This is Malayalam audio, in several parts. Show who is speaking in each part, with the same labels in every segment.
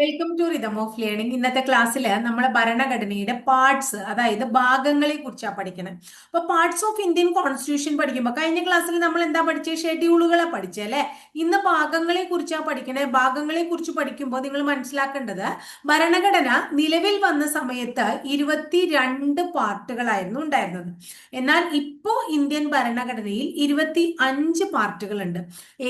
Speaker 1: welcome to rhythm of learning ഇന്നത്തെ ക്ലാസ്സിൽ നമ്മൾ ഭരണഘടനയുടെ പാർട്സ് അതായത് ഭാഗങ്ങളെ കുറിച്ചാണ് പഠിക്കുന്നത് അപ്പൊ പാർട്സ് ഓഫ് ഇന്ത്യൻ കോൺസ്റ്റിറ്റ്യൂഷൻ പഠിക്കുമ്പോൾ കഴിഞ്ഞ ക്ലാസ്സിൽ നമ്മൾ എന്താ പഠിച്ചത് ഷെഡ്യൂളുകളെ പഠിച്ചല്ലേ ഇന്ന് ഭാഗങ്ങളെ കുറിച്ചാണ് പഠിക്കണേ ഭാഗങ്ങളെ കുറിച്ച് പഠിക്കുമ്പോൾ നിങ്ങൾ മനസ്സിലാക്കേണ്ടത് ഭരണഘടന നിലവിൽ വന്ന സമയത്ത് ഇരുപത്തി രണ്ട് പാർട്ടുകളായിരുന്നു ഉണ്ടായിരുന്നത് എന്നാൽ ഇപ്പോൾ ഇന്ത്യൻ ഭരണഘടനയിൽ ഇരുപത്തി അഞ്ച് പാർട്ടുകളുണ്ട്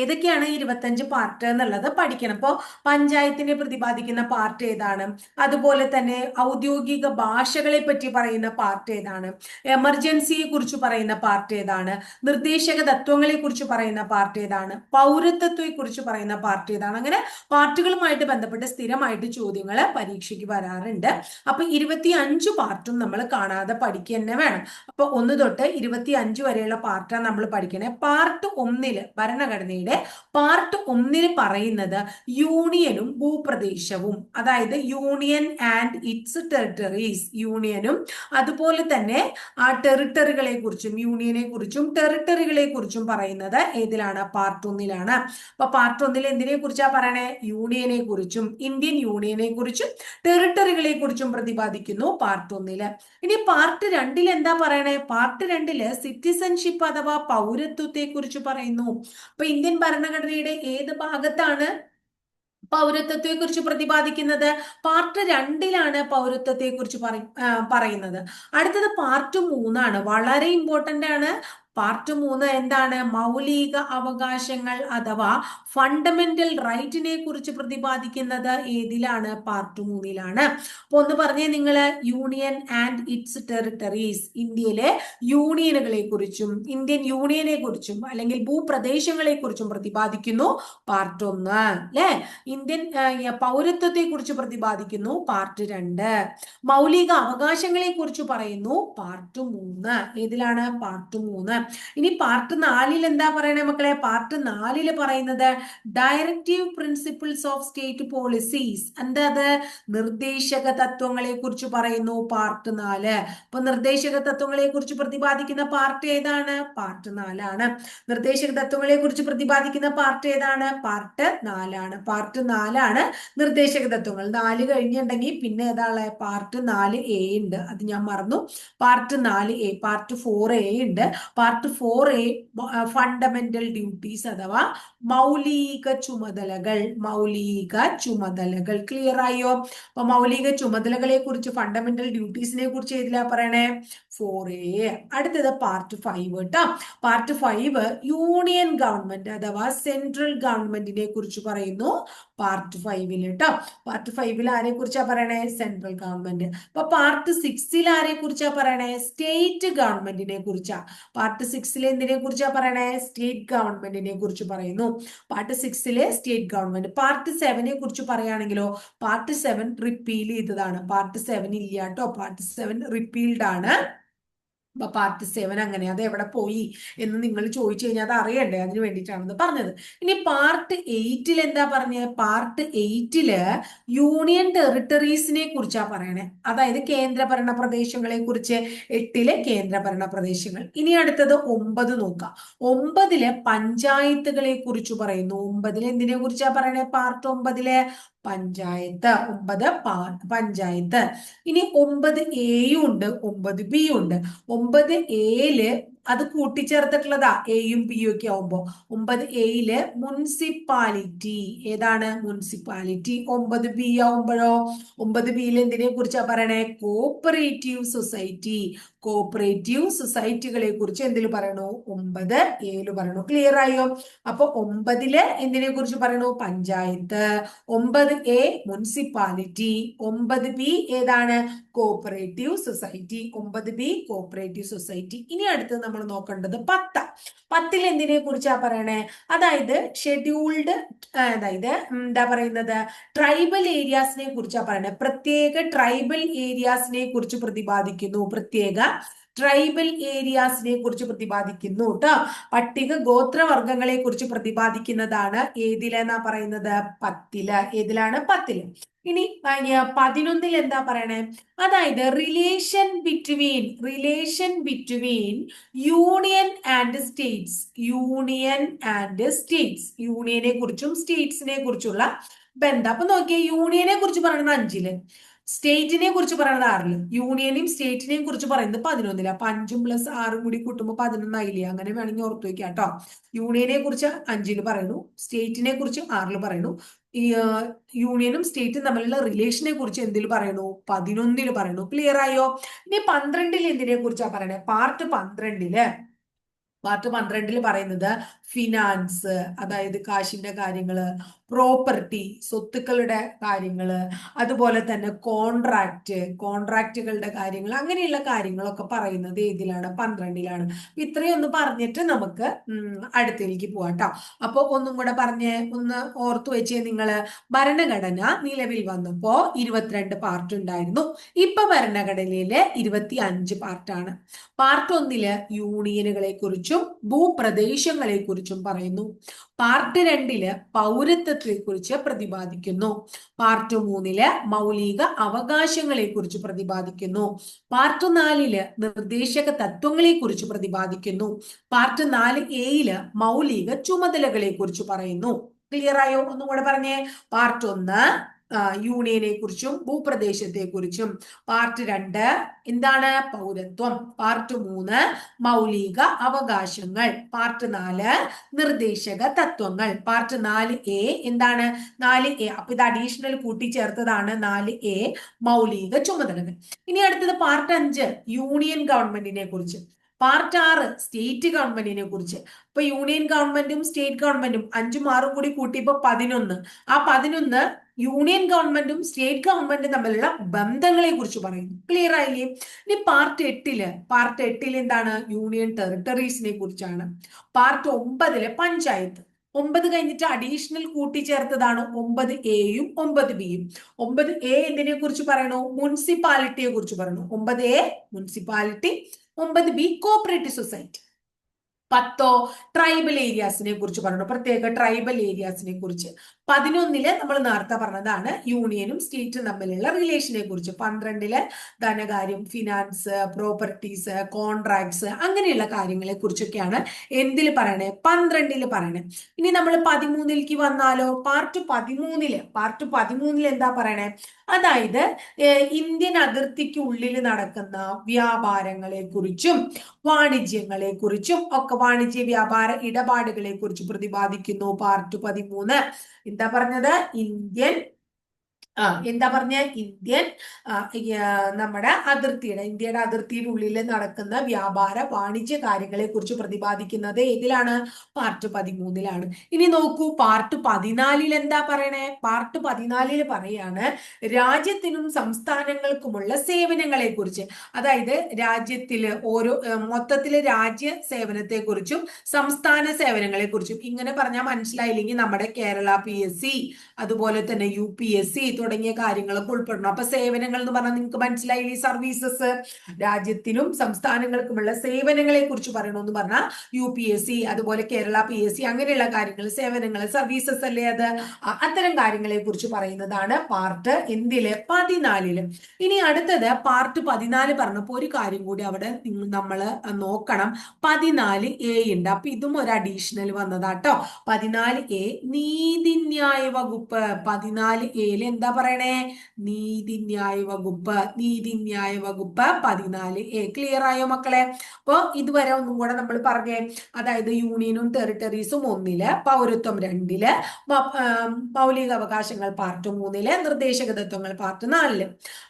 Speaker 1: ഏതൊക്കെയാണ് അഞ്ച് പാർട്ട് എന്നുള്ളത് പഠിക്കണം അപ്പോൾ പഞ്ചായത്തിന്റെ പ്രതിഭാ സാധിക്കുന്ന പാർട്ട് ഏതാണ് അതുപോലെ തന്നെ ഔദ്യോഗിക ഭാഷകളെ പറ്റി പറയുന്ന പാർട്ട് ഏതാണ് എമർജൻസിയെ കുറിച്ച് പറയുന്ന പാർട്ട് ഏതാണ് നിർദ്ദേശക തത്വങ്ങളെ കുറിച്ച് പറയുന്ന പാർട്ട് ഏതാണ് പൗരത്വത്തെ കുറിച്ച് പറയുന്ന പാർട്ട് ഏതാണ് അങ്ങനെ പാർട്ടുകളുമായിട്ട് ബന്ധപ്പെട്ട് സ്ഥിരമായിട്ട് ചോദ്യങ്ങൾ പരീക്ഷയ്ക്ക് വരാറുണ്ട് അപ്പൊ ഇരുപത്തി അഞ്ച് പാർട്ടും നമ്മൾ കാണാതെ പഠിക്കുക തന്നെ വേണം അപ്പൊ ഒന്ന് തൊട്ട് ഇരുപത്തി അഞ്ച് വരെയുള്ള പാർട്ടാണ് നമ്മൾ പഠിക്കണേ പാർട്ട് ഒന്നില് ഭരണഘടനയുടെ പാർട്ട് ഒന്നില് പറയുന്നത് യൂണിയനും ഭൂപ്രദേശം പ്രദേശവും അതായത് യൂണിയൻ ആൻഡ് ഇറ്റ്സ് ടെറിട്ടറീസ് യൂണിയനും അതുപോലെ തന്നെ ആ ടെറിട്ടറികളെ കുറിച്ചും യൂണിയനെ കുറിച്ചും ടെറിട്ടറികളെ കുറിച്ചും പറയുന്നത് ഏതിലാണ് പാർട്ട് ഒന്നിലാണ് അപ്പൊ പാർട്ട് ഒന്നിൽ എന്തിനെ കുറിച്ചാ പറയണേ യൂണിയനെ കുറിച്ചും ഇന്ത്യൻ യൂണിയനെ കുറിച്ചും ടെറിട്ടറികളെ കുറിച്ചും പ്രതിപാദിക്കുന്നു പാർട്ട് ഒന്നില് ഇനി പാർട്ട് രണ്ടിൽ എന്താ പറയണേ പാർട്ട് രണ്ടില് സിറ്റിസൺഷിപ്പ് അഥവാ പൗരത്വത്തെ കുറിച്ച് പറയുന്നു അപ്പൊ ഇന്ത്യൻ ഭരണഘടനയുടെ ഏത് ഭാഗത്താണ് പൗരത്വത്തെ കുറിച്ച് പ്രതിപാദിക്കുന്നത് പാർട്ട് രണ്ടിലാണ് പൗരത്വത്തെ കുറിച്ച് പറയുന്നത് അടുത്തത് പാർട്ട് മൂന്നാണ് വളരെ ഇമ്പോർട്ടന്റ് ആണ് പാർട്ട് മൂന്ന് എന്താണ് മൗലിക അവകാശങ്ങൾ അഥവാ ഫണ്ടമെന്റൽ റൈറ്റിനെ കുറിച്ച് പ്രതിപാദിക്കുന്നത് ഏതിലാണ് പാർട്ട് മൂന്നിലാണ് അപ്പൊ ഒന്ന് പറഞ്ഞേ നിങ്ങൾ യൂണിയൻ ആൻഡ് ഇറ്റ്സ് ടെറിട്ടറീസ് ഇന്ത്യയിലെ യൂണിയനുകളെ കുറിച്ചും ഇന്ത്യൻ യൂണിയനെ കുറിച്ചും അല്ലെങ്കിൽ ഭൂപ്രദേശങ്ങളെ കുറിച്ചും പ്രതിപാദിക്കുന്നു പാർട്ട് ഒന്ന് അല്ലെ ഇന്ത്യൻ പൗരത്വത്തെ കുറിച്ച് പ്രതിപാദിക്കുന്നു പാർട്ട് രണ്ട് മൗലിക അവകാശങ്ങളെ കുറിച്ച് പറയുന്നു പാർട്ട് മൂന്ന് ഏതിലാണ് പാർട്ട് മൂന്ന് ഇനി പാർട്ട് നാലിൽ എന്താ പറയണേ മക്കളെ പാർട്ട് നാലിൽ പറയുന്നത് directive principles of state policies എന്താ അത് നിർദ്ദേശക തത്വങ്ങളെ കുറിച്ച് പറയുന്നു പാർട്ട് നാല് അപ്പൊ നിർദ്ദേശക തത്വങ്ങളെ കുറിച്ച് പ്രതിപാദിക്കുന്ന പാർട്ട് ഏതാണ് പാർട്ട് നാലാണ് നിർദ്ദേശക തത്വങ്ങളെ കുറിച്ച് പ്രതിപാദിക്കുന്ന പാർട്ട് ഏതാണ് പാർട്ട് നാലാണ് പാർട്ട് നാലാണ് നിർദ്ദേശക തത്വങ്ങൾ നാല് കഴിഞ്ഞിട്ടുണ്ടെങ്കിൽ പിന്നെ ഏതാണ് പാർട്ട് നാല് എ ഉണ്ട് അത് ഞാൻ മറന്നു പാർട്ട് നാല് എ പാർട്ട് ഫോർ എ ഉണ്ട് part part four A fundamental duties അഥവാ മൗലിക ചുമതലകൾ മൗലിക ചുമതലകൾ ക്ലിയർ ആയോ അപ്പൊ മൗലിക ചുമതലകളെ കുറിച്ച് ഫണ്ടമെന്റൽ ഡ്യൂട്ടീസിനെ കുറിച്ച് ഏതിലാ പറയണേ ഫോർ എ അടുത്തത് പാർട്ട് ഫൈവ് കേട്ടോ പാർട്ട് ഫൈവ് യൂണിയൻ ഗവൺമെന്റ് അഥവാ സെൻട്രൽ ഗവൺമെന്റിനെ കുറിച്ച് പറയുന്നു പാർട്ട് ഫൈവിൽ കേട്ടോ പാർട്ട് ഫൈവിൽ ആരെ കുറിച്ചാ പറയണേ സെൻട്രൽ ഗവൺമെന്റ് അപ്പൊ പാർട്ട് സിക്സിൽ ആരെ കുറിച്ചാ പറയണേ സ്റ്റേറ്റ് ഗവൺമെന്റിനെ കുറിച്ചാ പാർട്ട് പാർട്ട് സിക്സിലെ എന്തിനെ കുറിച്ചാണ് പറയണേ സ്റ്റേറ്റ് ഗവൺമെന്റിനെ കുറിച്ച് പറയുന്നു പാർട്ട് സിക്സിലെ സ്റ്റേറ്റ് ഗവൺമെന്റ് പാർട്ട് സെവനെ കുറിച്ച് പറയുകയാണെങ്കിലോ പാർട്ട് സെവൻ റിപ്പീൽ ചെയ്തതാണ് പാർട്ട് സെവൻ ഇല്ല കേട്ടോ പാർട്ട് സെവൻ റിപ്പീൽഡ് ആണ് പാർട്ടി സെവൻ അങ്ങനെ അത് എവിടെ പോയി എന്ന് നിങ്ങൾ ചോദിച്ചു കഴിഞ്ഞാൽ അത് അറിയണ്ടേ അതിന് വേണ്ടിയിട്ടാണെന്ന് പറഞ്ഞത് ഇനി പാർട്ട് എയ്റ്റിൽ എന്താ പറഞ്ഞത് പാർട്ട് എയ്റ്റില് യൂണിയൻ ടെറിട്ടറീസിനെ കുറിച്ചാണ് പറയണേ അതായത് കേന്ദ്രഭരണ പ്രദേശങ്ങളെ കുറിച്ച് എട്ടിലെ കേന്ദ്രഭരണ പ്രദേശങ്ങൾ ഇനി അടുത്തത് ഒമ്പത് നോക്കാം ഒമ്പതിലെ പഞ്ചായത്തുകളെ കുറിച്ച് പറയുന്നു ഒമ്പതിൽ എന്തിനെ കുറിച്ചാണ് പറയണേ പാർട്ട് ഒമ്പതിലെ പഞ്ചായത്ത് ഒമ്പത് പഞ്ചായത്ത് ഇനി ഒമ്പത് എയും ഉണ്ട് ഒമ്പത് ബി ഉണ്ട് ഒമ്പത് എയില് അത് കൂട്ടിച്ചേർത്തിട്ടുള്ളതാ എയും പിയും ഒക്കെ ആവുമ്പോൾ ഒമ്പത് എയില് മുനിസിപ്പാലിറ്റി ഏതാണ് മുനിസിപ്പാലിറ്റി ഒമ്പത് ബി ആവുമ്പോഴോ ഒമ്പത് ബിയിൽ എന്തിനെ കുറിച്ചാ പറയണേ കോപ്പറേറ്റീവ് സൊസൈറ്റി കോപ്പറേറ്റീവ് സൊസൈറ്റികളെ കുറിച്ച് എന്തിൽ പറയണു ഒമ്പത് ഏഴില് പറയണു ക്ലിയർ ആയോ അപ്പൊ ഒമ്പതില് എന്തിനെ കുറിച്ച് പറയണു പഞ്ചായത്ത് ഒമ്പത് എ മുനിസിപ്പാലിറ്റി ഒമ്പത് ബി ഏതാണ് കോപ്പറേറ്റീവ് സൊസൈറ്റി ഒമ്പത് ബി കോപ്പറേറ്റീവ് സൊസൈറ്റി ഇനി അടുത്ത് നമ്മൾ നമ്മൾ നോക്കേണ്ടത് പത്ത് പത്തിൽ എന്തിനെ കുറിച്ചാ പറയണേ അതായത് ഷെഡ്യൂൾഡ് അതായത് എന്താ പറയുന്നത് ട്രൈബൽ ഏരിയാസിനെ കുറിച്ചാ പറയണേ പ്രത്യേക ട്രൈബൽ ഏരിയാസിനെ കുറിച്ച് പ്രതിപാദിക്കുന്നു പ്രത്യേക ട്രൈബൽ ഏരിയാസിനെ കുറിച്ച് പ്രതിപാദിക്കുന്നു കേട്ടോ പട്ടിക ഗോത്രവർഗങ്ങളെ കുറിച്ച് പ്രതിപാദിക്കുന്നതാണ് ഏതിലെന്നാ പറയുന്നത് പത്തില് ഏതിലാണ് പത്തില് ഇനി പതിനൊന്നിൽ എന്താ പറയണേ അതായത് relation between relation between union and states union and states യൂണിയനെ കുറിച്ചും സ്റ്റേറ്റ്സിനെ കുറിച്ചുള്ള ബന്ധം അപ്പൊ നോക്കിയേ യൂണിയനെ കുറിച്ച് പറയുന്നത് അഞ്ചില് സ്റ്റേറ്റിനെ കുറിച്ച് പറയുന്നത് ആറില് യൂണിയനെയും സ്റ്റേറ്റിനെയും കുറിച്ച് പറയുന്നത് പതിനൊന്നില്ല അപ്പൊ അഞ്ചും പ്ലസ് ആറും കൂടി കൂട്ടുമ്പോൾ പതിനൊന്നായില്ലേ അങ്ങനെ വേണമെങ്കിൽ ഓർത്തു വയ്ക്കാം കേട്ടോ യൂണിയനെ കുറിച്ച് അഞ്ചില് പറയുന്നു സ്റ്റേറ്റിനെ കുറിച്ച് ആറില് പറയുന്നു ഈ യൂണിയനും സ്റ്റേറ്റും തമ്മിലുള്ള റിലേഷനെ കുറിച്ച് എന്തിൽ പറയുന്നു പതിനൊന്നിൽ പറയുന്നു ക്ലിയർ ആയോ ഇനി പന്ത്രണ്ടിൽ എന്തിനെ കുറിച്ചാ പറയണേ പാർട്ട് പന്ത്രണ്ടില് പാർട്ട് പന്ത്രണ്ടിൽ പറയുന്നത് ഫിനാൻസ് അതായത് കാശിന്റെ കാര്യങ്ങള് പ്രോപ്പർട്ടി സ്വത്തുക്കളുടെ കാര്യങ്ങൾ അതുപോലെ തന്നെ കോൺട്രാക്റ്റ് കോൺട്രാക്റ്റുകളുടെ കാര്യങ്ങൾ അങ്ങനെയുള്ള കാര്യങ്ങളൊക്കെ പറയുന്നത് ഏതിലാണ് പന്ത്രണ്ടിലാണ് ഇത്രയൊന്ന് പറഞ്ഞിട്ട് നമുക്ക് അടുത്തേക്ക് പോവാം കേട്ടോ അപ്പോൾ ഒന്നും കൂടെ പറഞ്ഞ് ഒന്ന് ഓർത്തു വെച്ച് നിങ്ങൾ ഭരണഘടന നിലവിൽ വന്നപ്പോൾ ഇരുപത്തിരണ്ട് പാർട്ട് ഉണ്ടായിരുന്നു ഇപ്പൊ ഭരണഘടനയിലെ ഇരുപത്തി അഞ്ച് പാർട്ടാണ് പാർട്ട് ഒന്നില് യൂണിയനുകളെ കുറിച്ചും ഭൂപ്രദേശങ്ങളെ കുറിച്ചും പറയുന്നു പാർട്ട് രണ്ടില് പൗരത്വത്തെ കുറിച്ച് പ്രതിപാദിക്കുന്നു പാർട്ട് മൂന്നില് മൗലിക അവകാശങ്ങളെ കുറിച്ച് പ്രതിപാദിക്കുന്നു പാർട്ട് നാലില് നിർദ്ദേശക തത്വങ്ങളെ കുറിച്ച് പ്രതിപാദിക്കുന്നു പാർട്ട് നാല് എയില് മൗലിക ചുമതലകളെ കുറിച്ച് പറയുന്നു ക്ലിയർ ആയോ ഒന്നും കൂടെ പറഞ്ഞേ പാർട്ട് ഒന്ന് യൂണിയനെ കുറിച്ചും ഭൂപ്രദേശത്തെ കുറിച്ചും പാർട്ട് രണ്ട് എന്താണ് പൗരത്വം പാർട്ട് മൂന്ന് മൗലിക അവകാശങ്ങൾ പാർട്ട് നാല് നിർദ്ദേശക തത്വങ്ങൾ പാർട്ട് നാല് എ എന്താണ് നാല് എ അപ്പൊ ഇത് അഡീഷണൽ കൂട്ടിച്ചേർത്തതാണ് നാല് എ മൗലിക ചുമതലകൾ ഇനി അടുത്തത് പാർട്ട് അഞ്ച് യൂണിയൻ ഗവൺമെന്റിനെ കുറിച്ച് പാർട്ട് ആറ് സ്റ്റേറ്റ് ഗവൺമെന്റിനെ കുറിച്ച് ഇപ്പൊ യൂണിയൻ ഗവൺമെന്റും സ്റ്റേറ്റ് ഗവൺമെന്റും അഞ്ചും ആറും കൂടി കൂട്ടിയപ്പോ പതിനൊന്ന് ആ പതിനൊന്ന് യൂണിയൻ ഗവൺമെന്റും സ്റ്റേറ്റ് ഗവൺമെന്റും തമ്മിലുള്ള ബന്ധങ്ങളെ കുറിച്ച് പറയുന്നു ക്ലിയർ ആയില്ലേ ഇനി പാർട്ട് എട്ടില് പാർട്ട് എട്ടിൽ എന്താണ് യൂണിയൻ ടെറിട്ടറീസിനെ കുറിച്ചാണ് പാർട്ട് ഒമ്പതില് പഞ്ചായത്ത് ഒമ്പത് കഴിഞ്ഞിട്ട് അഡീഷണൽ കൂട്ടിച്ചേർത്തതാണ് ഒമ്പത് എയും ഒമ്പത് ബിയും ഒമ്പത് എ എന്തിനെ കുറിച്ച് പറയണു മുനിസിപ്പാലിറ്റിയെ കുറിച്ച് പറയണു ഒമ്പത് എ മുനിസിപ്പാലിറ്റി ഒമ്പത് ബി കോപ്പറേറ്റീവ് സൊസൈറ്റി പത്തോ ട്രൈബൽ ഏരിയാസിനെ കുറിച്ച് പറഞ്ഞു പ്രത്യേക ട്രൈബൽ ഏരിയാസിനെ കുറിച്ച് പതിനൊന്നില് നമ്മൾ നേരത്തെ പറഞ്ഞതാണ് യൂണിയനും സ്റ്റേറ്റും തമ്മിലുള്ള റിലേഷനെ കുറിച്ച് പന്ത്രണ്ടില് ധനകാര്യം ഫിനാൻസ് പ്രോപ്പർട്ടീസ് കോൺട്രാക്ട്സ് അങ്ങനെയുള്ള കാര്യങ്ങളെ കുറിച്ചൊക്കെയാണ് എന്തിൽ പറയണേ പന്ത്രണ്ടിൽ പറയണേ ഇനി നമ്മൾ പതിമൂന്നിലേക്ക് വന്നാലോ പാർട്ട് പതിമൂന്നില് പാർട്ട് പതിമൂന്നിൽ എന്താ പറയണേ അതായത് ഇന്ത്യൻ അതിർത്തിക്ക് ഉള്ളിൽ നടക്കുന്ന വ്യാപാരങ്ങളെ കുറിച്ചും വാണിജ്യങ്ങളെ കുറിച്ചും ഒക്കെ വാണിജ്യ വ്യാപാര ഇടപാടുകളെ കുറിച്ച് പ്രതിപാദിക്കുന്നു പാർട്ട് പതിമൂന്ന് എന്താ പറഞ്ഞത് ഇന്ത്യൻ എന്താ പറഞ്ഞ ഇന്ത്യൻ നമ്മുടെ അതിർത്തിയുടെ ഇന്ത്യയുടെ അതിർത്തിയിനുള്ളിൽ നടക്കുന്ന വ്യാപാര വാണിജ്യ കാര്യങ്ങളെ കുറിച്ച് പ്രതിപാദിക്കുന്നത് ഏതിലാണ് പാർട്ട് പതിമൂന്നിലാണ് ഇനി നോക്കൂ പാർട്ട് പതിനാലിൽ എന്താ പറയണേ പാർട്ട് പതിനാലിൽ പറയാണ് രാജ്യത്തിനും സംസ്ഥാനങ്ങൾക്കുമുള്ള സേവനങ്ങളെ കുറിച്ച് അതായത് രാജ്യത്തില് ഓരോ മൊത്തത്തിലെ രാജ്യ സേവനത്തെ കുറിച്ചും സംസ്ഥാന സേവനങ്ങളെ കുറിച്ചും ഇങ്ങനെ പറഞ്ഞാൽ മനസ്സിലായില്ലെങ്കിൽ നമ്മുടെ കേരള പി അതുപോലെ തന്നെ യു പി തുടങ്ങിയ കാര്യങ്ങളൊക്കെ ഉൾപ്പെടണം അപ്പൊ സേവനങ്ങൾ എന്ന് പറഞ്ഞാൽ നിങ്ങൾക്ക് ഈ സർവീസസ് രാജ്യത്തിനും സംസ്ഥാനങ്ങൾക്കുമുള്ള സേവനങ്ങളെ കുറിച്ച് പറയണമെന്ന് പറഞ്ഞാൽ യു പി എസ് സി അതുപോലെ കേരള പി എസ് സി അങ്ങനെയുള്ള കാര്യങ്ങൾ സേവനങ്ങൾ സർവീസസ് അല്ലേ അത് അത്തരം കാര്യങ്ങളെ കുറിച്ച് പറയുന്നതാണ് പാർട്ട് എന്തില് പതിനാലില് ഇനി അടുത്തത് പാർട്ട് പതിനാല് പറഞ്ഞപ്പോ ഒരു കാര്യം കൂടി അവിടെ നമ്മൾ നോക്കണം പതിനാല് എ ഉണ്ട് അപ്പൊ ഇതും ഒരു അഡീഷണൽ വന്നതാട്ടോ പതിനാല് എ നീതിന്യായ വകുപ്പ് പതിനാല് എയിൽ എന്താ പറയണേ നീതിന്യായ വകുപ്പ് നീതിന്യായ വകുപ്പ് പതിനാല് എ ക്ലിയർ ആയോ മക്കളെ അപ്പോ ഇതുവരെ ഒന്നും കൂടെ നമ്മൾ പറഞ്ഞേ അതായത് യൂണിയനും ടെറിട്ടറീസും ഒന്നില് പൗരത്വം രണ്ടില് മൗലിക അവകാശങ്ങൾ പാർട്ട് മൂന്നില് നിർദ്ദേശക തത്വങ്ങൾ പാർട്ട് നാലില്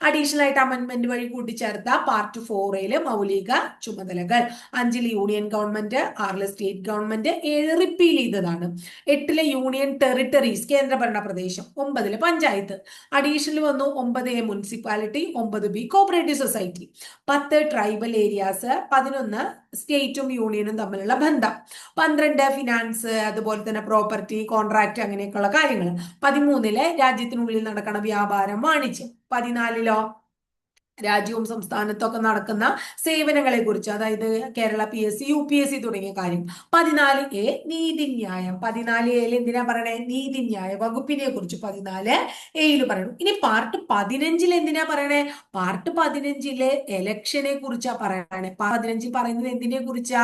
Speaker 1: അഡീഷണൽ ആയിട്ട് അമെന്റ്മെന്റ് വഴി കൂട്ടിച്ചേർത്ത പാർട്ട് ഫോറില് മൗലിക ചുമതലകൾ അഞ്ചിൽ യൂണിയൻ ഗവൺമെന്റ് ആറില് സ്റ്റേറ്റ് ഗവൺമെന്റ് ഏഴ് റിപ്പീൽ ചെയ്തതാണ് എട്ടിലെ യൂണിയൻ ടെറിട്ടറീസ് കേന്ദ്രഭരണ പ്രദേശം ഒമ്പതില് പഞ്ചായത്ത് അഡീഷണൽ വന്നു ഒമ്പത് എ മുനിസിപ്പാലിറ്റി ഒമ്പത് ബി കോപ്പറേറ്റീവ് സൊസൈറ്റി പത്ത് ട്രൈബൽ ഏരിയാസ് പതിനൊന്ന് സ്റ്റേറ്റും യൂണിയനും തമ്മിലുള്ള ബന്ധം പന്ത്രണ്ട് ഫിനാൻസ് അതുപോലെ തന്നെ പ്രോപ്പർട്ടി കോൺട്രാക്ട് അങ്ങനെയൊക്കെയുള്ള കാര്യങ്ങൾ പതിമൂന്നില് രാജ്യത്തിനുള്ളിൽ നടക്കുന്ന വ്യാപാരം വാണിജ്യം പതിനാലിലോ രാജ്യവും ഒക്കെ നടക്കുന്ന സേവനങ്ങളെ കുറിച്ച് അതായത് Kerala P S C U P S C തുടങ്ങിയ കാര്യം പതിനാല് എ നീതിന്യായം പതിനാല് എയിൽ എന്തിനാ പറയണേ നീതിന്യായ വകുപ്പിനെ കുറിച്ച് പതിനാല് എയിൽ പറയണം ഇനി പാർട്ട് പതിനഞ്ചിൽ എന്തിനാ പറയണേ പാർട്ട് പതിനഞ്ചിലെ എലക്ഷനെ കുറിച്ചാ പറയണേ പതിനഞ്ചിൽ പറയുന്നത് എന്തിനെ കുറിച്ചാ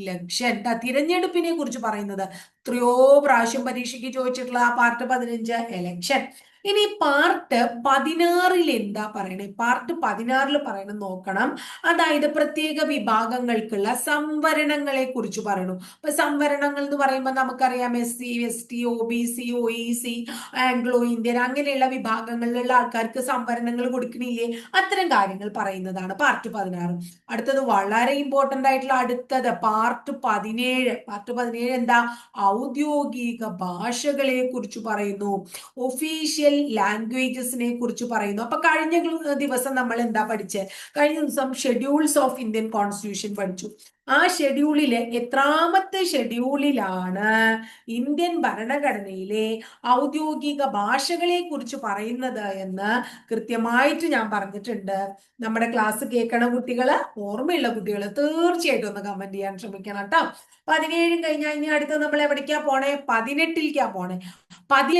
Speaker 1: ഇലക്ഷൻ തിരഞ്ഞെടുപ്പിനെ കുറിച്ച് പറയുന്നത് എത്രയോ പ്രാവശ്യം പരീക്ഷയ്ക്ക് ചോദിച്ചിട്ടുള്ള ആ പാർട്ട് പതിനഞ്ച് എലക്ഷൻ ഇനി പാർട്ട് പതിനാറിൽ എന്താ പറയണേ പാർട്ട് പതിനാറിൽ പറയണം നോക്കണം അതായത് പ്രത്യേക വിഭാഗങ്ങൾക്കുള്ള സംവരണങ്ങളെ കുറിച്ച് പറയണു അപ്പൊ സംവരണങ്ങൾ എന്ന് പറയുമ്പോൾ നമുക്കറിയാം S C S T O B C O E C Anglo Indian അങ്ങനെയുള്ള വിഭാഗങ്ങളിലുള്ള ആൾക്കാർക്ക് സംവരണങ്ങൾ കൊടുക്കണില്ലേ അത്തരം കാര്യങ്ങൾ പറയുന്നതാണ് പാർട്ട് പതിനാറ് അടുത്തത് വളരെ ഇമ്പോർട്ടന്റ് ആയിട്ടുള്ള അടുത്തത് പാർട്ട് പതിനേഴ് പാർട്ട് പതിനേഴ് എന്താ ഔദ്യോഗിക ഭാഷകളെ കുറിച്ച് പറയുന്നു ഒഫീഷ്യൽ ലാംഗ്വേജസിനെ കുറിച്ച് പറയുന്നു അപ്പൊ കഴിഞ്ഞ ദിവസം നമ്മൾ എന്താ പഠിച്ചത് കഴിഞ്ഞ ദിവസം ഷെഡ്യൂൾസ് ഓഫ് ഇന്ത്യൻ കോൺസ്റ്റിറ്റ്യൂഷൻ പഠിച്ചു ആ ഷെഡ്യൂളിലെ എത്രാമത്തെ ഷെഡ്യൂളിലാണ് ഇന്ത്യൻ ഭരണഘടനയിലെ ഔദ്യോഗിക ഭാഷകളെ കുറിച്ച് പറയുന്നത് എന്ന് കൃത്യമായിട്ട് ഞാൻ പറഞ്ഞിട്ടുണ്ട് നമ്മുടെ ക്ലാസ് കേൾക്കണ കുട്ടികൾ ഓർമ്മയുള്ള കുട്ടികൾ തീർച്ചയായിട്ടും ഒന്ന് കമന്റ് ചെയ്യാൻ ശ്രമിക്കണം കേട്ടോ പതിനേഴും കഴിഞ്ഞാൽ ഇനി അടുത്ത് നമ്മൾ എവിടേക്കാ പോണേ പതിനെട്ടിലേക്കാ പോണേ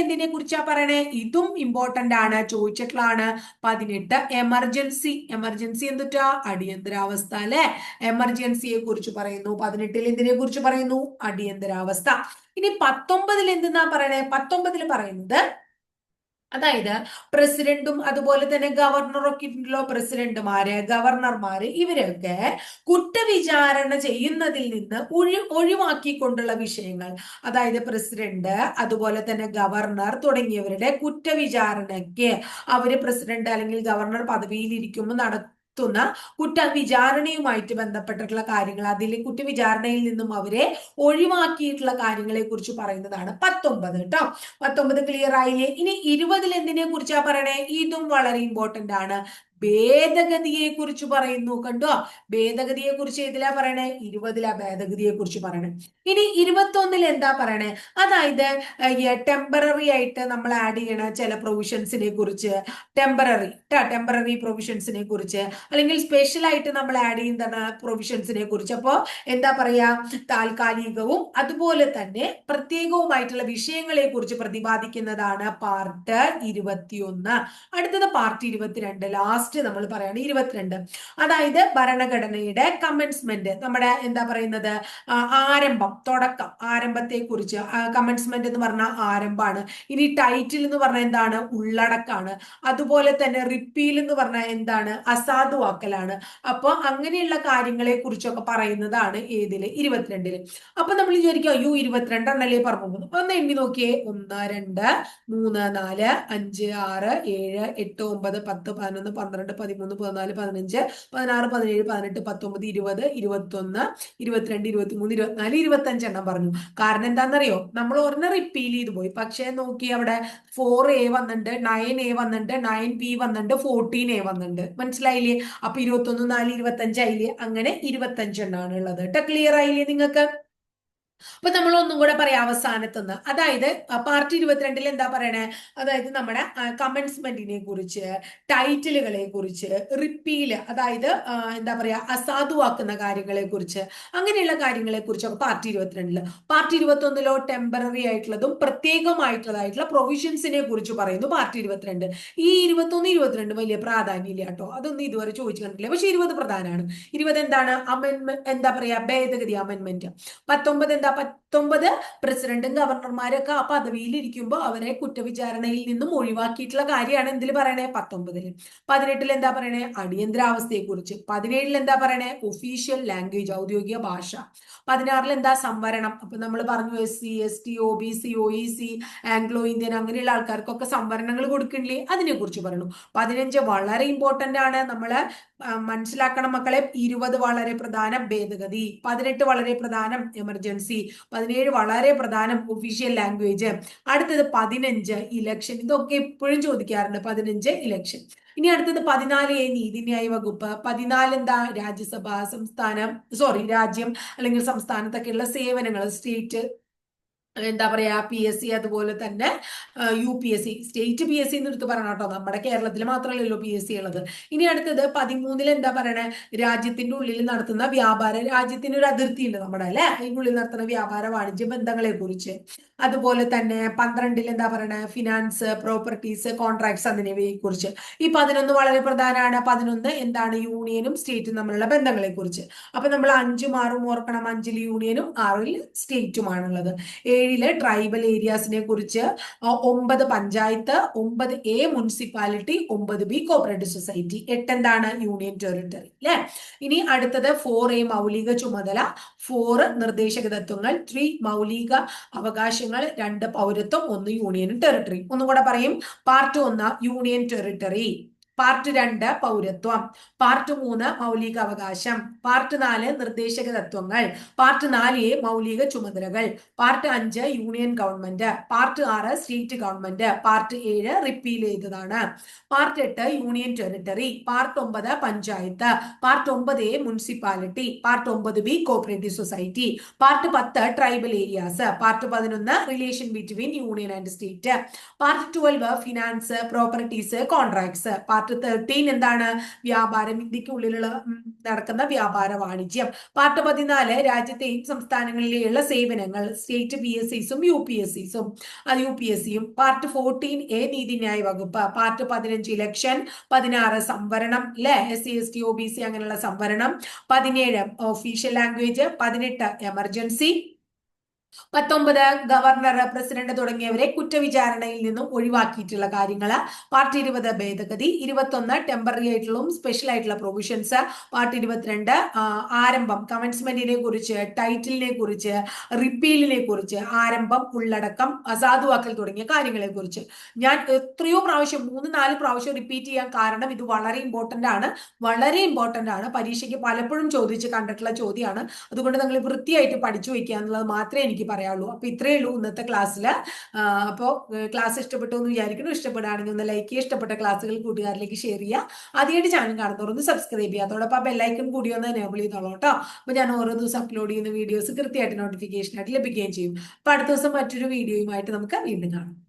Speaker 1: എന്തിനെ കുറിച്ചാ പറയണേ ഇതും ഇമ്പോർട്ടന്റ് ആണ് ചോദിച്ചിട്ടുള്ളതാണ് പതിനെട്ട് എമർജൻസി എമർജൻസി എന്തുട്ടാ അടിയന്തരാവസ്ഥ അല്ലെ എമർജൻസിയെ കുറിച്ച് കുറിച്ച് പറയുന്നു പതിനെട്ടിൽ എന്തിനെ കുറിച്ച് പറയുന്നു അടിയന്തരാവസ്ഥ ഇനി പത്തൊമ്പതിൽ എന്തെന്നാ പറയണേ പത്തൊമ്പതിൽ പറയുന്നത് അതായത് പ്രസിഡന്റും അതുപോലെ തന്നെ ഗവർണറൊക്കെ ഉണ്ടല്ലോ പ്രസിഡന്റുമാര് ഗവർണർമാര് ഇവരൊക്കെ കുറ്റവിചാരണ ചെയ്യുന്നതിൽ നിന്ന് ഒഴി ഒഴിവാക്കിക്കൊണ്ടുള്ള വിഷയങ്ങൾ അതായത് പ്രസിഡന്റ് അതുപോലെ തന്നെ ഗവർണർ തുടങ്ങിയവരുടെ കുറ്റവിചാരണയ്ക്ക് അവര് പ്രസിഡന്റ് അല്ലെങ്കിൽ ഗവർണർ പദവിയിൽ ഇരിക്കുമ്പോൾ നട നടത്തുന്ന കുറ്റ വിചാരണയുമായിട്ട് ബന്ധപ്പെട്ടിട്ടുള്ള കാര്യങ്ങൾ അതിൽ കുറ്റ വിചാരണയിൽ നിന്നും അവരെ ഒഴിവാക്കിയിട്ടുള്ള കാര്യങ്ങളെ കുറിച്ച് പറയുന്നതാണ് പത്തൊമ്പത് കേട്ടോ പത്തൊമ്പത് ക്ലിയർ ആയില്ലേ ഇനി ഇരുപതിൽ എന്തിനെ കുറിച്ചാ പറയണേ ഇതും വളരെ ഇമ്പോർട്ടന്റ് ആണ് ഭേദഗതിയെ കുറിച്ച് പറയുന്നു കണ്ടോ ഭേദഗതിയെ കുറിച്ച് ഏതിലാ പറയണേ ഇരുപതിലാ ഭേദഗതിയെ കുറിച്ച് പറയണേ ഇനി ഇരുപത്തൊന്നിൽ എന്താ പറയണേ അതായത് ടെമ്പററി ആയിട്ട് നമ്മൾ ആഡ് ചെയ്യണ ചില പ്രൊവിഷൻസിനെ കുറിച്ച് ടെമ്പററി ടെമ്പററി പ്രൊവിഷൻസിനെ കുറിച്ച് അല്ലെങ്കിൽ സ്പെഷ്യൽ ആയിട്ട് നമ്മൾ ആഡ് ചെയ്യുന്ന പ്രൊവിഷൻസിനെ കുറിച്ച് അപ്പോ എന്താ പറയാ താൽക്കാലികവും അതുപോലെ തന്നെ പ്രത്യേകവുമായിട്ടുള്ള വിഷയങ്ങളെ കുറിച്ച് പ്രതിപാദിക്കുന്നതാണ് പാർട്ട് ഇരുപത്തിയൊന്ന് അടുത്തത് പാർട്ട് ഇരുപത്തിരണ്ട് ലാസ്റ്റ് ലാസ്റ്റ് നമ്മൾ പറയുകയാണ് ഇരുപത്തിരണ്ട് അതായത് ഭരണഘടനയുടെ കമൻസ്മെന്റ് നമ്മുടെ എന്താ പറയുന്നത് ആരംഭം തുടക്കം ആരംഭത്തെ കുറിച്ച് കമൻസ്മെന്റ് എന്ന് പറഞ്ഞാൽ ആരംഭമാണ് ഇനി ടൈറ്റിൽ എന്ന് പറഞ്ഞാൽ എന്താണ് ഉള്ളടക്കാണ് അതുപോലെ തന്നെ റിപ്പീൽ എന്ന് പറഞ്ഞാൽ എന്താണ് അസാധുവാക്കലാണ് അപ്പോൾ അങ്ങനെയുള്ള കാര്യങ്ങളെ കുറിച്ചൊക്കെ പറയുന്നതാണ് ഏതില് ഇരുപത്തിരണ്ടില് അപ്പൊ നമ്മൾ വിചാരിക്കും അയ്യോ ഇരുപത്തിരണ്ടെണ്ണല്ലേ പറഞ്ഞു പോകുന്നു ഒന്ന് എണ്ണി നോക്കിയേ ഒന്ന് രണ്ട് മൂന്ന് നാല് അഞ്ച് ആറ് ഏഴ് എട്ട് ഒമ്പത് പത്ത് പതിനൊന്ന് പന്ത്രണ്ട് പന്ത്രണ്ട് പതിമൂന്ന് പതിനാല് പതിനഞ്ച് പതിനാറ് പതിനേഴ് പതിനെട്ട് പത്തൊമ്പത് ഇരുപത് ഇരുപത്തൊന്ന് ഇരുപത്തിരണ്ട് ഇരുപത്തി മൂന്ന് ഇരുപത്തിനാല് ഇരുപത്തി അഞ്ച് എണ്ണം പറഞ്ഞു കാരണം എന്താണെന്നറിയോ നമ്മൾ ഒരെണ്ണം റിപ്പീൽ ചെയ്തു പോയി പക്ഷേ നോക്കി അവിടെ ഫോർ എ വന്നിട്ട് നയൻ എ വന്നിട്ട് നയൻ ബി വന്നിട്ട് ഫോർട്ടീൻ എ വന്നിട്ട് മനസ്സിലായില്ലേ അപ്പൊ ഇരുപത്തൊന്ന് നാല് ഇരുപത്തി അഞ്ച് ആയില്ലേ അങ്ങനെ ഇരുപത്തി അഞ്ച് എണ്ണമാണ് ഉള്ളത് കേട്ടോ ക്ലിയർ ആയില്ലേ നിങ്ങൾക്ക് അപ്പൊ നമ്മൾ ഒന്നും കൂടെ പറയാം അവസാനത്തുനിന്ന് അതായത് പാർട്ടി ഇരുപത്തിരണ്ടിൽ എന്താ പറയണേ അതായത് നമ്മുടെ കമൻസ്മെന്റിനെ കുറിച്ച് ടൈറ്റിലുകളെ കുറിച്ച് റിപ്പീല് അതായത് എന്താ പറയാ അസാധുവാക്കുന്ന കാര്യങ്ങളെ കുറിച്ച് അങ്ങനെയുള്ള കാര്യങ്ങളെ കുറിച്ചൊക്കെ പാർട്ടി ഇരുപത്തിരണ്ടിൽ പാർട്ടി ഇരുപത്തൊന്നിലോ ടെമ്പററി ആയിട്ടുള്ളതും പ്രത്യേകമായിട്ടുള്ളതായിട്ടുള്ള പ്രൊവിഷൻസിനെ കുറിച്ച് പറയുന്നു പാർട്ടി ഇരുപത്തിരണ്ട് ഈ ഇരുപത്തൊന്ന് ഇരുപത്തിരണ്ട് വലിയ പ്രാധാന്യമില്ല കേട്ടോ അതൊന്നും ഇതുവരെ ചോദിച്ചു കണ്ടില്ല പക്ഷെ ഇരുപത് പ്രധാനമാണ് ഇരുപത് എന്താണ് അമെന്മെന്റ് എന്താ പറയാ ഭേദഗതി അമെന്മെന്റ് പത്തൊമ്പത് എന്താ എന്താ പത്തൊമ്പത് പ്രസിഡന്റും ഗവർണർമാരൊക്കെ ആ പദവിയിൽ ഇരിക്കുമ്പോൾ അവരെ കുറ്റവിചാരണയിൽ നിന്നും ഒഴിവാക്കിയിട്ടുള്ള കാര്യമാണ് എന്തിൽ പറയണേ പത്തൊമ്പതില് പതിനെട്ടിൽ എന്താ പറയണേ കുറിച്ച് പതിനേഴിൽ എന്താ പറയണേ ഒഫീഷ്യൽ ലാംഗ്വേജ് ഔദ്യോഗിക ഭാഷ പതിനാറിൽ എന്താ സംവരണം അപ്പൊ നമ്മൾ പറഞ്ഞു S C S T O B C O E C Anglo Indian അങ്ങനെയുള്ള ആൾക്കാർക്കൊക്കെ സംവരണങ്ങൾ കൊടുക്കണില്ലേ അതിനെ കുറിച്ച് പറയണു പതിനഞ്ച് വളരെ ഇമ്പോർട്ടന്റ് ആണ് നമ്മള് മനസ്സിലാക്കണം മക്കളെ ഇരുപത് വളരെ പ്രധാനം ഭേദഗതി പതിനെട്ട് വളരെ പ്രധാനം എമർജൻസി പതിനേഴ് വളരെ പ്രധാനം ഒഫീഷ്യൽ ലാംഗ്വേജ് അടുത്തത് പതിനഞ്ച് ഇലക്ഷൻ ഇതൊക്കെ എപ്പോഴും ചോദിക്കാറുണ്ട് പതിനഞ്ച് ഇലക്ഷൻ ഇനി അടുത്തത് പതിനാല് എ നീതിന്യായ വകുപ്പ് പതിനാല് എന്താ രാജ്യസഭ സംസ്ഥാനം സോറി രാജ്യം അല്ലെങ്കിൽ സംസ്ഥാനത്തൊക്കെയുള്ള സേവനങ്ങൾ സ്റ്റേറ്റ് എന്താ പറയാ പി എസ് സി അതുപോലെ തന്നെ U P S C state P S C എന്ന് എടുത്ത് പറയണം കേട്ടോ നമ്മുടെ കേരളത്തിൽ മാത്രമല്ലല്ലോ പി എസ് സി ഉള്ളത് ഇനി അടുത്തത് പതിമൂന്നിൽ എന്താ പറയണേ രാജ്യത്തിന്റെ ഉള്ളിൽ നടത്തുന്ന വ്യാപാര രാജ്യത്തിന് ഒരു അതിർത്തി ഉണ്ട് നമ്മുടെ അല്ലെ അതിനുള്ളിൽ നടത്തുന്ന വ്യാപാര വാണിജ്യ ബന്ധങ്ങളെ കുറിച്ച് അതുപോലെ തന്നെ പന്ത്രണ്ടിൽ എന്താ പറയണേ ഫിനാൻസ് പ്രോപ്പർട്ടീസ് കോൺട്രാക്ട്സ് എന്നിവയെ കുറിച്ച് ഈ പതിനൊന്ന് വളരെ പ്രധാനമാണ് പതിനൊന്ന് എന്താണ് യൂണിയനും സ്റ്റേറ്റും തമ്മിലുള്ള ബന്ധങ്ങളെ കുറിച്ച് അപ്പൊ നമ്മൾ അഞ്ചും ആറും ഓർക്കണം അഞ്ചിൽ യൂണിയനും ആറിൽ സ്റ്റേറ്റുമാണുള്ളത് ഏഴ് ഏഴില് ട്രൈബൽ ഏരിയാസിനെ കുറിച്ച് ഒമ്പത് പഞ്ചായത്ത് ഒമ്പത് എ മുനിസിപ്പാലിറ്റി ഒമ്പത് ബി കോപ്പറേറ്റീവ് സൊസൈറ്റി എട്ട് എന്താണ് യൂണിയൻ ടെറിട്ടറി അല്ലെ ഇനി അടുത്തത് ഫോർ എ മൗലിക ചുമതല ഫോർ നിർദ്ദേശക തത്വങ്ങൾ ത്രീ മൗലിക അവകാശങ്ങൾ രണ്ട് പൗരത്വം ഒന്ന് യൂണിയൻ ടെറിട്ടറി ഒന്നും കൂടെ പറയും പാർട്ട് ഒന്ന് യൂണിയൻ ടെറിട്ടറി പാർട്ട് രണ്ട് പൗരത്വം പാർട്ട് മൂന്ന് മൗലിക അവകാശം പാർട്ട് നാല് നിർദ്ദേശക തത്വങ്ങൾ പാർട്ട് നാല് എ മൗലിക ചുമതലകൾ പാർട്ട് അഞ്ച് യൂണിയൻ ഗവൺമെന്റ് പാർട്ട് ആറ് സ്റ്റേറ്റ് ഗവൺമെന്റ് പാർട്ട് ഏഴ് റിപ്പീൽ ചെയ്തതാണ് പാർട്ട് എട്ട് യൂണിയൻ ടെറിട്ടറി പാർട്ട് ഒമ്പത് പഞ്ചായത്ത് പാർട്ട് ഒമ്പത് എ മുനിസിപ്പാലിറ്റി പാർട്ട് ഒമ്പത് ബി കോപ്പറേറ്റീവ് സൊസൈറ്റി പാർട്ട് പത്ത് ട്രൈബൽ ഏരിയാസ് പാർട്ട് പതിനൊന്ന് relation between union and state part twelve finance properties contracts part part thirteen എന്താണ് വ്യാപാരം ഇന്ത്യക്കുള്ളിലുള്ള നടക്കുന്ന വ്യാപാര വാണിജ്യം പാർട്ട് പതിനാല് രാജ്യത്തെയും സംസ്ഥാനങ്ങളിലെയുള്ള സേവനങ്ങൾ സ്റ്റേറ്റ് പി എസ് സിസും യു പി എസ് സിസും അത് യു പി എസ് സിയും പാർട്ട് ഫോർട്ടീൻ എ നീതിന്യായ വകുപ്പ് പാർട്ട് പതിനഞ്ച് ഇലക്ഷൻ പതിനാറ് സംവരണം അല്ലെ S C S T O B C അങ്ങനെയുള്ള സംവരണം പതിനേഴ് ഒഫീഷ്യൽ ലാംഗ്വേജ് പതിനെട്ട് എമർജൻസി പത്തൊമ്പത് ഗവർണർ പ്രസിഡന്റ് തുടങ്ങിയവരെ കുറ്റവിചാരണയിൽ നിന്നും ഒഴിവാക്കിയിട്ടുള്ള കാര്യങ്ങൾ പാർട്ടി ഇരുപത് ഭേദഗതി ഇരുപത്തൊന്ന് ടെമ്പററി ആയിട്ടുള്ള സ്പെഷ്യൽ ആയിട്ടുള്ള പ്രൊവിഷൻസ് പാർട്ടി ഇരുപത്തിരണ്ട് ആരംഭം കമൻസ്മെന്റിനെ കുറിച്ച് ടൈറ്റിലിനെ കുറിച്ച് റിപ്പീലിനെ കുറിച്ച് ആരംഭം ഉള്ളടക്കം അസാധുവാക്കൽ തുടങ്ങിയ കാര്യങ്ങളെ കുറിച്ച് ഞാൻ എത്രയോ പ്രാവശ്യം മൂന്ന് നാല് പ്രാവശ്യം റിപ്പീറ്റ് ചെയ്യാൻ കാരണം ഇത് വളരെ ഇമ്പോർട്ടന്റ് ആണ് വളരെ ഇമ്പോർട്ടന്റ് ആണ് പരീക്ഷയ്ക്ക് പലപ്പോഴും ചോദിച്ച് കണ്ടിട്ടുള്ള ചോദ്യമാണ് അതുകൊണ്ട് നിങ്ങൾ വൃത്തിയായിട്ട് പഠിച്ചു വയ്ക്കുക എന്നുള്ളത് മാത്രമേ എനിക്ക് എനിക്ക് പറയാനുള്ളൂ അപ്പൊ ഇത്രയേ ഉള്ളൂ ഇന്നത്തെ ക്ലാസ്സിൽ അപ്പോൾ ക്ലാസ് ഇഷ്ടപ്പെട്ടു എന്ന് വിചാരിക്കുന്നു ഇഷ്ടപ്പെടുകയാണെങ്കിൽ ഒന്ന് ലൈക്ക് ചെയ്യുക ഇഷ്ടപ്പെട്ട ക്ലാസ്സുകൾ കൂട്ടുകാരിലേക്ക് ഷെയർ ചെയ്യുക ആദ്യമായിട്ട് ചാനൽ കാണുന്നവർ ഒന്ന് സബ്സ്ക്രൈബ് ചെയ്യുക അതോടൊപ്പം ബെല്ലൈക്കൺ കൂടി ഒന്ന് എനേബിൾ ചെയ്തോളൂ കേട്ടോ അപ്പൊ ഞാൻ ഓരോ ദിവസം അപ്ലോഡ് ചെയ്യുന്ന വീഡിയോസ് കൃത്യമായിട്ട് നോട്ടിഫിക്കേഷൻ ആയിട്ട് ലഭിക്കുകയും ചെയ്യും അപ്പൊ അടുത്ത ദിവസം മറ്റൊരു വീഡിയോയുമായിട്ട് നമുക്ക് വീണ്ടും കാണാം